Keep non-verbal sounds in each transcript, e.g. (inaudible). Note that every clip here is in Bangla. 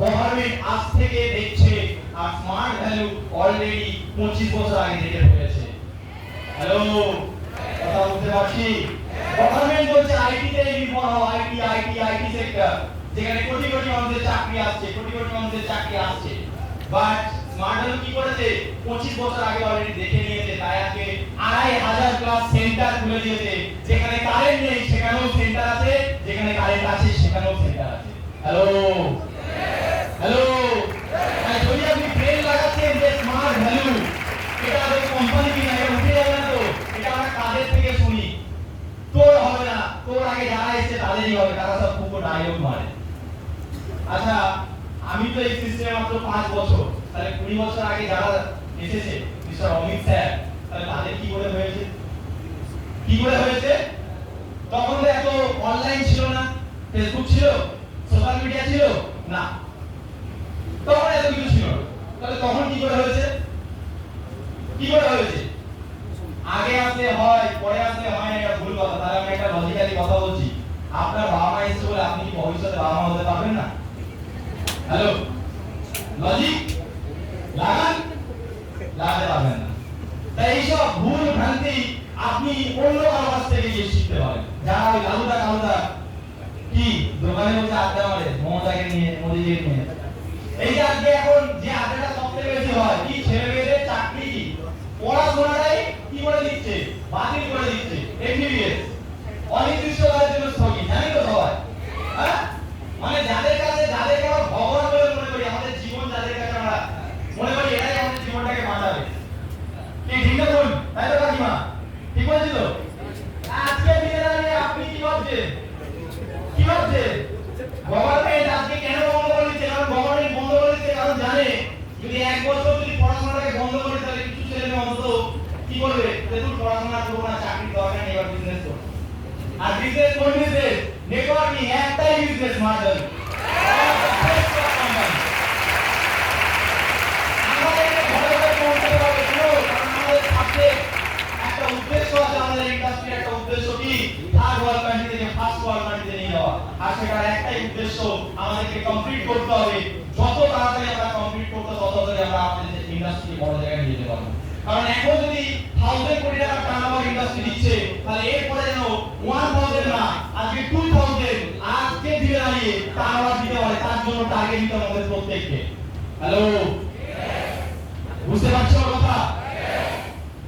গভর্নমেন্ট আজ থেকে দেখছে, আর স্মার্ট ভ্যালু অলরেডি পঁচিশ বছর আগে থেকে হয়েছে। হ্যালো কথা বুঝতে পারছি? গভর্নমেন্ট বলছে আইটি তে রিফর্ম হও আইটি আইটি আইটি সেক্টর যেখানে কোটি কোটি মানুষের চাকরি আসছে, কোটি কোটি মানুষের চাকরি আসছে। বাট স্মার্ট ভ্যালু কি করেছে? পঁচিশ বছর আগে অলরেডি দেখে নিয়েছে, তাই আজকে আড়াই হাজার ক্লাস সেন্টার খুলে দিয়েছে। যেখানে কারেন্ট নেই, সেখানেও সেন্টার আছে, যেখানে কারেন্ট আছে, সেখানেও সেন্টার আছে। হ্যালো তাই যদি আপনি ব্রেন লাগাচ্ছেন যে স্মার্ট ভ্যালু এটা ওই কোম্পানি কিনা এটা উঠে যাবে না তো কাদের থেকে শুনি, তোর হবে না, তোর আগে যারা এসেছে তাদেরই হবে, তারা সব আচ্ছা আমি তো এই সিস্টেমে মাত্র পাঁচ বছর, তাহলে কুড়ি বছর আগে যারা এসেছে মিস্টার অমিত স্যার, তাহলে তাদের কি করে হয়েছে? কি করে হয়েছে? তখন এত অনলাইন ছিল না ফেসবুক ছিল সোশ্যাল মিডিয়া ছিল? না। তখন এত কিছু ছিল তাহলে তখন কি করে হয়েছে? কি করে হয়েছে? আগে আসলে হয়, পরে আসলে হয় এটা ভুল কথা। তাহলে আমি একটা লজিক্যালি কথা বলছি। আপনার বাবা মা এসে বলে আপনি ভবিষ্যতে বাবা মা হতে পারবেন না? হ্যালো লজিক লাগান? লাগাতে পারবেন না। তাই এইসব ভুল ভ্রান্তি আপনি অন্য কারও কাছ থেকে গিয়ে শিখতে পারেন। যারা ওই লালুদা কালুদা, কি? দোকানে বসে আড্ডা মারে, মমতাকে নিয়ে মোদিজিকে নিয়ে। এই যে আজকে এখন যে আড্ডাটা সবথেকে বেশি হয়, কি? ছেলে মেয়েদের চাকরি কি? পড়াশোনাটাই কি করে দিচ্ছে, বাতিল করে দিচ্ছে এমবিবিএস অনির্দিষ্টকালের জন্য স্থগিত জানি তো সবাই? হ্যাঁ? মানে যাদের কাছে যাদেরকে আমরা ভগবান বলে মনে করি, আমাদের জীবন যাদের কাছে আমরা মনে করি এটাই আমাদের জীবনটাকে বাঁচাবে। কি, ঠিক না বলুন? তাই তো কাকিমা? ঠিক বলছি তো? আজকে দিনে দাঁড়িয়ে আপনি কি ভাবছেন? কি ভাবছেন? গভর্নমেন্ট আজকে কেন বন্ধ করে দিচ্ছে কারণ গভর্নমেন্ট বন্ধ করে দিচ্ছে কারণ জানে যদি এক বছর যদি পড়াশোনাটাকে বন্ধ করে তাহলে কিছু ছেলে মেয়ে অন্তত কি করবে দেখুন পড়াশোনা করব না চাকরি দরকার নেই এবার বিজনেস করব আর বিজনেস কোন বিজনেস নেটওয়ার্কিং একটাই বিজনেস কারণ আমাদের ইন্ডাস্ট্রি একটা উদ্দেশ্য কি? থার্ড ওয়ার্ল্ড ফার্স্ট ওয়ার্ল্ড কান্ট্রিতে নিয়ে যাওয়া। আর সেটার একটাই উদ্দেশ্য আমাদেরকে কমপ্লিট করতে হবে। যত তাড়াতাড়ি আমরা কমপ্লিট করতে তত তাড়াতাড়ি আমরা আমাদের ইন্ডাস্ট্রি বড় জায়গায় নিয়ে যেতে পারব। কারণ এখন যদি থাউজেন্ড কোটি টাকা টার্নওভার ইন্ডাস্ট্রি দিচ্ছে, তাহলে এরপরে যেন ওয়ান থাউজেন্ড না, আজকে টু থাউজেন্ড আজকে দিনে দাঁড়িয়ে টার্নওভার দিতে পারে, তার জন্য টার্গেট দিতে হবে প্রত্যেককে। হ্যালো বুঝতে পারছ কথা?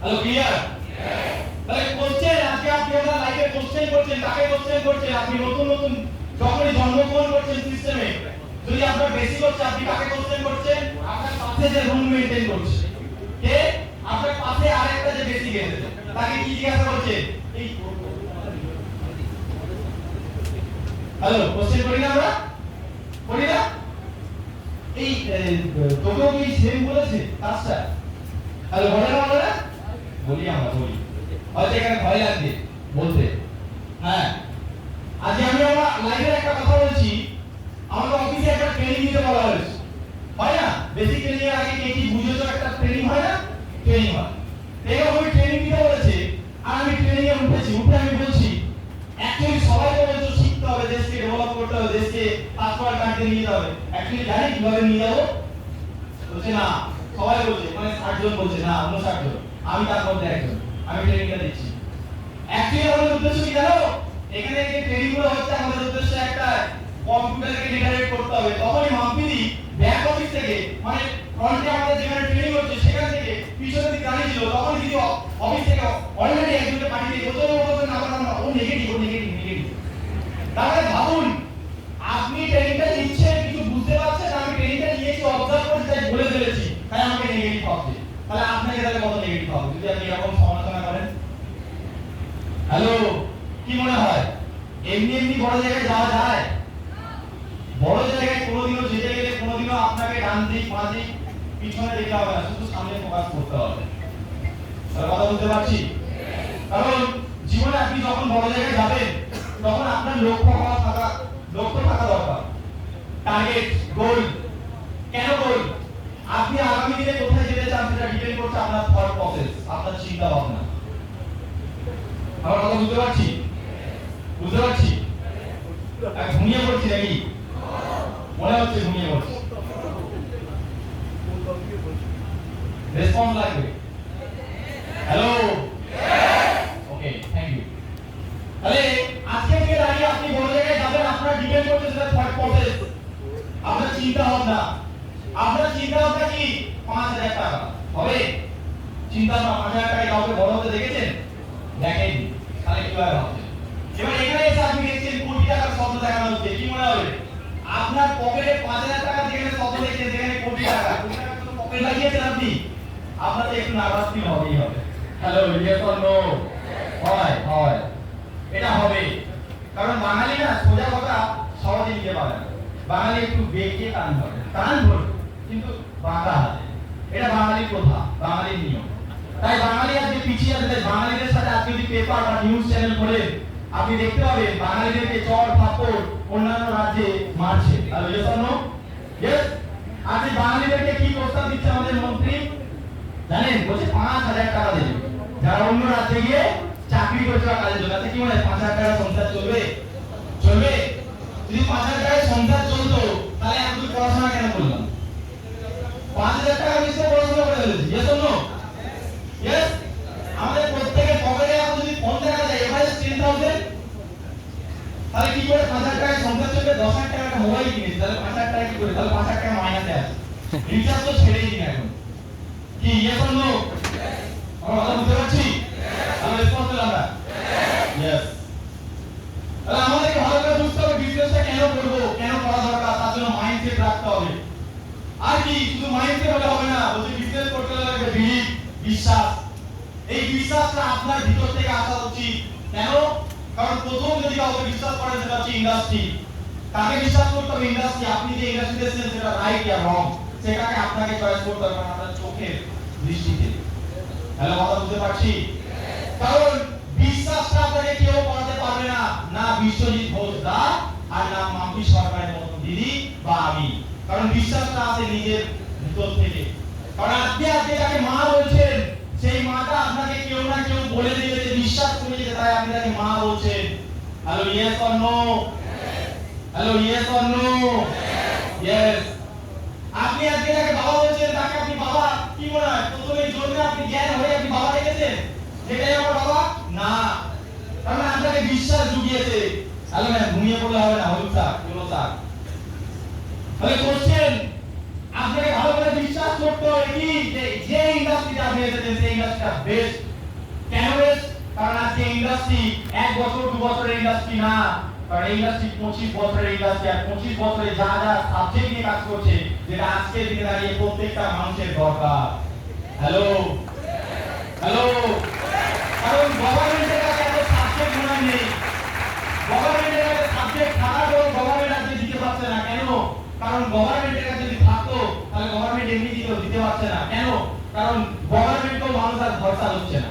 হ্যালো ক্লিয়ার তাহলে কোশ্চেন আজকে আপনি আপনার লাইফে কোশ্চেন করছেন কাকে কোশ্চেন করছেন, আপনি নতুন নতুন যখনই জন্মগ্রহণ করছেন সিস্টেমে যদি আপনার বেশি হচ্ছে, আপনি কাকে কোশ্চেন করছেন? আপনার পাশে যে রুম মেইনটেইন করছে। কে? আপনার পাশে আরেকটা যে বেশি গেছে, তাকে কি জিজ্ঞাসা করছে? হ্যালো কোশ্চেন করি না আমরা? করি না? এই তোকেও কি সেম বলেছে? কাজটা? হ্যালো বলে না বলে বলি আমরা, বলি। হয়তো এখানে ভয় লাগবে, বলতে। হ্যাঁ। আজকে আমি আমার লাইভের একটা কথা বলছি। আমাকে অফিসে একটা ট্রেনিং দিতে বলা হয়েছে। হয় না? বেসিক ট্রেনিং আগে কে কি বুঝেছ একটা ট্রেনিং ট্রেনিং হয় এরকম আমি ট্রেনিং দিতে বলেছে, আর আমি ট্রেনিং এ উঠেছি, উঠে আমি বলছি অ্যাকচুয়ালি সবাইকে বলছো, শিখতে হবে, দেশকে ডেভেলপ করতে হবে, দেশকে পাসওয়ার্ড কাটতে নিয়ে যেতে হবে। অ্যাকচুয়ালি জানি কীভাবে নিয়ে যাব? বলছে, না, সবাই বলছে মানে ষাট জন বলছে, না উনষাট জন আমি তার মধ্যে একজন, আমি ট্রেনিংটা দিচ্ছি। অ্যাকচুয়ালি আমাদের উদ্দেশ্য কি জানো? এখানে যে ট্রেনিংগুলো হচ্ছে, আমাদের উদ্দেশ্য একটা কম্পিউটারকে জেনারেট করতে হবে। তখনই মাম্পিদি ব্যাক অফিস থেকে মানে ফ্রন্টে আমাদের যেখানে ট্রেনিং হচ্ছে, সেখান থেকে পিছনে দিকে দাঁড়িয়ে ছিল তখন দিদি অফিস থেকে অলরেডি একজনকে পাঠিয়ে দিয়ে বলতে বলতে না না না O negative O negative negative তাহলে ভাবুন, আপনি ট্রেনিংটা নিচ্ছেন কিছু বুঝতে পারছেন আমি ট্রেনিংটা নিয়েছি অবজার্ভ করছি, তাই বলে ফেলেছি, তাই আমাকে নেগেটিভ ভাবছে। তাহলে আপনাকে তাহলে কত নেগেটিভ হবে যদি আপনি এরকম সমালোচনা করেন? হ্যালো কি মনে হয়? এমনি এমনি বড় জায়গায় যাওয়া যায়? বড় জায়গায় কোনোদিনও যেতে গেলে কোনোদিনও আপনাকে ডান দিক, বাঁ দিক পিছনে দেখতে হবে না, শুধু সামনে ফোকাস করতে হবে। কথা বুঝতে পারছি? কারণ জীবনে আপনি যখন বড় জায়গায় যাবেন, তখন আপনার লক্ষ্য হওয়া থাকা, লক্ষ্য থাকা দরকার। টার্গেট গোল কেন গোল আপনি আগামী দিনে কোথায় যেতে চান সেটা ডিপেন্ড করছে আপনার থট প্রসেস আপনার চিন্তা ভাবনা। আমার কথা বুঝতে পারছি? বুঝতে পারছি? ঘুমিয়ে পড়ছি নাকি? মনে হচ্ছে ঘুমিয়ে পড়ছে। রেসপন্স লাগবে হ্যালো ওকে থ্যাংক ইউ তাহলে আজকে থেকে দাঁড়িয়ে আপনি বড় জায়গায় যাবেন আপনার ডিপেন্ড করছে সেটা প্রসেস আপনার চিন্তা ভাবনা। আপনার চিন্তা ভাবনা কি? পাঁচ হাজার টাকা। হবে? চিন্তা ভাবনা পাঁচ হাজার কাউকে বড় হতে দেখেছেন? দেখেননি। তাহলে ভাবছেন এবার এখানে এসে আপনি দেখছেন কোটি টাকার স্বপ্ন দেখানো হচ্ছে। কি মনে হবে? আপনার পকেটে পাঁচ হাজার টাকা যেখানে স্বপ্ন দেখছেন, সেখানে কোটি টাকা। কোটি টাকা তো লাগিয়েছেন আপনি। আপনাদের একটু নার্ভাস ফিল হবেই হবে। হ্যালো ইয়েস অর নো হয় হয়। এটা হবে। কারণ বাঙালি না সোজা কথা সহজে নিতে পারে না। বাঙালি একটু বেঁকে টান ধরে। টান ধরে কিন্তু বাঁকা হাতে। এটা বাঙালির প্রথা বাঙালির নিয়ম। তাই বাঙালি আজকে পিছিয়ে আছে। তাই বাঙালিদের সাথে আজকে যদি পেপার বা নিউজ চ্যানেল পড়েন আপনি দেখতে পাবেন বাঙালিদেরকে চর থাপ্পড় অন্যান্য রাজ্যে মারছে। আর ইয়েস অর নো ইয়েস আজকে বাঙালিদেরকে কি প্রস্তাব দিচ্ছে আমাদের মন্ত্রী? জানেন? বলছে পাঁচ হাজার টাকা দেবে। যারা অন্য রাজ্যে গিয়ে চাকরি করছে বা কাজের জন্য কি মনে হয় পাঁচ হাজার টাকা সংসার চলবে? চলবে? যদি পাঁচ হাজার টাকায় সংসার চলতো তাহলে আমি পড়াশোনা কেন করলাম? পাঁচ হাজার টাকা বেশি পড়াশোনা করে ফেলেছি। ইয়েস ইয়েস আমাদের প্রত্যেকের পকেটে এখন যদি যায় এভারেজ টেন থাউজেন্ড তাহলে কি করে পাঁচ হাজার টাকায় সংসার চলবে? দশ হাজার টাকা একটা মোবাইল কিনেছি। তাহলে পাঁচ হাজার টাকা কি করে? তাহলে পাঁচ হাজার টাকা মাইনাসে আছে। (laughs) রিচার্জ তো ছেড়েই দিন এখন। কি ইয়েস অর নো আমরা কথা বুঝতে পারছি? আমরা রেসপন্স পেলাম না। ইয়েস তাহলে আমাদেরকে ভালো করে বুঝতে হবে বিজনেসটা কেন করব, কেন করা দরকার, তার জন্য মাইন্ডসেট রাখতে হবে। আর কি, শুধু মাইন্ডসেট হলে হবে না, বলছে বিজনেস করতে হলে লাগবে বিলিভ বিশ্বাস। এই বিশ্বাসটা আপনার ভিতর থেকে আসা উচিত। কেন? কারণ প্রথম যদি কাউকে বিশ্বাস করেন, সেটা হচ্ছে ইন্ডাস্ট্রি কাকে বিশ্বাস করতে হবে? ইন্ডাস্ট্রি আপনি যে ইন্ডাস্ট্রিতে এসেছেন, সেটা রাইট ইয়া রং সেটাকে আপনাকে চয়েস করতে হবে আপনার চোখের দৃষ্টিতে। হ্যালো কথা বুঝতে পারছি? কারণ বিশ্বাসটা আপনাকে কেউ করাতে পারবে না। না বিশ্বজিৎ ঘোষ দা আর না মাম্পি সরকারের মতো দিদি বা আমি। কারণ বিশ্বাসটা আসে নিজের ভিতর থেকে। কারণ আপনি আজকে যাকে মা বলছেন, সেই মাটা আপনাকে কেউ না কেউ বলে দিবে যে বিশ্বাস করে যে তাই আপনি তাকে মা বলছেন। Hello yes or no hello yes or no yes আপনি আজকে যাকে বাবা বলছেন, তাকে আপনি বাবা, কি মনে হয়? প্রথমে জন্মে আপনি জ্ঞান হয়ে আপনি বাবা রেখেছেন? সেটাই আমার বাবা? না। কারণ আপনাকে বিশ্বাস জুগিয়েছে। হ্যালো ম্যাম, ঘুমিয়ে পড়লে হবে না, হলুদ শাক কোনো শাক। তাহলে কোশ্চেন আপনাকে ভালো করে বিশ্বাস করতে হবে কি? যে যে ইন্ডাস্ট্রিতে আপনি এসেছেন, সেই ইন্ডাস্ট্রিটা বেস্ট কেন বেস্ট কারণ আজকে ইন্ডাস্ট্রি এক বছর, দু বছরের ইন্ডাস্ট্রি না। কারণ এই ইন্ডাস্ট্রি পঁচিশ বছরের আর পঁচিশ বছরে যা যা সাবজেক্ট নিয়ে কাজ করছে, যেটা আজকের দিনে দাঁড়িয়ে প্রত্যেকটা মানুষের দরকার। হ্যালো হ্যালো কারণ গভর্নমেন্টের কাছে মনে গভর্নমেন্ট আজকে দিতে পারছে না। কেন? কারণ যদি থাকতো, তাহলে গভর্নমেন্ট এমনি দিত পারছে না। কেন? কারণ গভর্নমেন্টকেও মানুষ আর ভরসা হচ্ছে না।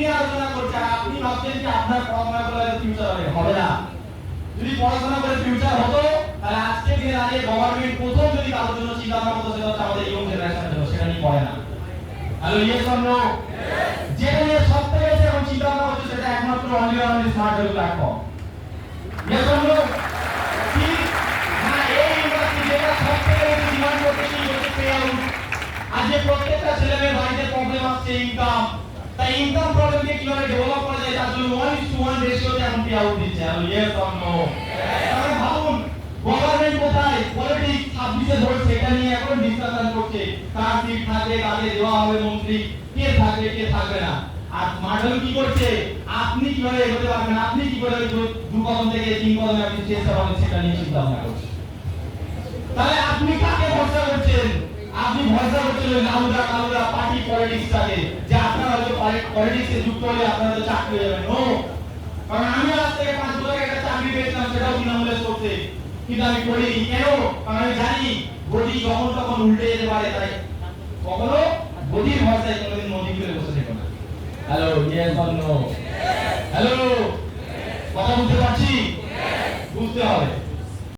নিয়ে আলোচনা করছে আপনি ভাবছেন যে আপনার পড়াশোনা করে ফিউচার হবে। হবে না। যদি পড়াশোনা করে ফিউচার হতো তাহলে আজকে দিনে দাঁড়িয়ে গভর্নমেন্ট প্রথম যদি কারোর জন্য চিন্তা ভাবনা করতো সেটা হচ্ছে আমাদের ইয়ং জেনারেশনের জন্য সেটা নিয়ে করে না। হ্যালো ইয়েস অর নো যেটা নিয়ে সব থেকে এখন চিন্তা ভাবনা হচ্ছে সেটা একমাত্র only only smart value platform yes or no কি না এই ইন্ডাস্ট্রি যেটা সব থেকে বেশি ডিমান্ড করছে সেই হচ্ছে পে আউট আজকে প্রত্যেকটা ছেলে মেয়ের বাড়িতে প্রবলেম আসছে ইনকাম তাই ইনকাম প্রবলেমকে কীভাবে ডেভেলপ করা যায়, তার জন্য ওয়ান টু ওয়ান রেশিওতে এখন পে আউট দিচ্ছে। হ্যালো ইয়েস অর নো তাহলে ভাবুন গভর্নমেন্ট কোথায়? পলিটিক্স ছাব্বিশে ধরছে, এটা নিয়ে এখন ডিসকাশন করছে। কার সিট থাকবে কাকে দেওয়া হবে মন্ত্রী, কে থাকবে কে থাকবে না। আর মার্ডল কি করছে? আপনি কীভাবে এগোতে পারবেন? আপনি কি করে দু কদম থেকে তিন কদমে আপনি চেষ্টা করেন সেটা নিয়ে চিন্তা ভাবনা করছেন তাহলে আপনি কাকে ভরসা করছেন? আপনি ভরসা করছেন ওই লাউদা কালুদা পার্টি পলিটিক্সটাকে যে আপনারা হয়তো পলিটিক্সে যুক্ত হলে আপনারা তো চাকরি যাবেন। নো কারণ আমি আজ থেকে পাঁচ বছর একটা চাকরি পেয়েছিলাম, সেটাও বিনামূল্যে করতে কিন্তু আমি করিনি। কেন? কারণ আমি জানি গদি যখন তখন উল্টে যেতে পারে, তাই। কখনো? গদির ভরসায় কোনোদিন নদী করে বসে থেকো না। Hello yes or no hello কথা বুঝতে পারছি? বুঝতে হবে।